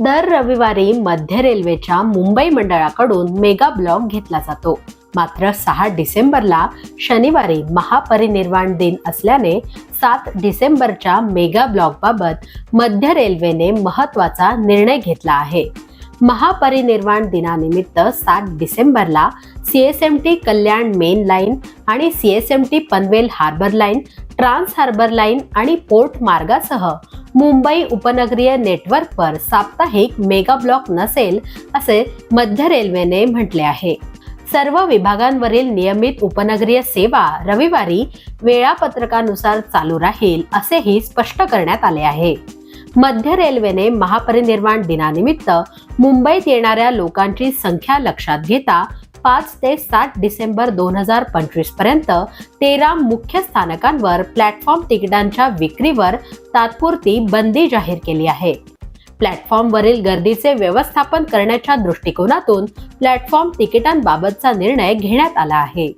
दर रविवारी मध्य रेल्वेच्या मुंबई मंडळाकडून मेगा ब्लॉक घेतला जातो. मात्र सहा डिसेंबरला शनिवारी महापरिनिर्वाण दिन असल्याने सात डिसेंबरच्या मेगा ब्लॉकबाबत मध्य रेल्वेने महत्त्वाचा निर्णय घेतला आहे. महापरिनिर्वाण दिनानिमित्त सात डिसेंबरला सीएसएमटी कल्याण मेन लाईन आणि CSMT Panvel harbour line trans harbour line आणि पोर्ट मार्गासह मुंबई उपनगरीय नेटवर्कवर साप्ताहिक मेगा ब्लॉक नसेल असे मध्य रेल्वेने म्हटले आहे. सर्व विभागांवरील नियमित उपनगरीय सेवा रविवारी वेळापत्रकानुसार चालू राहील असेही स्पष्ट करण्यात आले आहे. मध्य रेल्वेने महापरिनिर्वाण दिनानिमित्त मुंबईत येणाऱ्या लोकांची संख्या लक्षात घेता पाच ते सात डिसेंबर दोन हजार पंचवीसपर्यंत तेरा मुख्य स्थानकांवर प्लॅटफॉर्म तिकिटांच्या विक्रीवर तात्पुरती बंदी जाहीर केली आहे. प्लॅटफॉर्मवरील गर्दीचे व्यवस्थापन करण्याच्या दृष्टिकोनातून प्लॅटफॉर्म तिकिटांबाबतचा निर्णय घेण्यात आला आहे.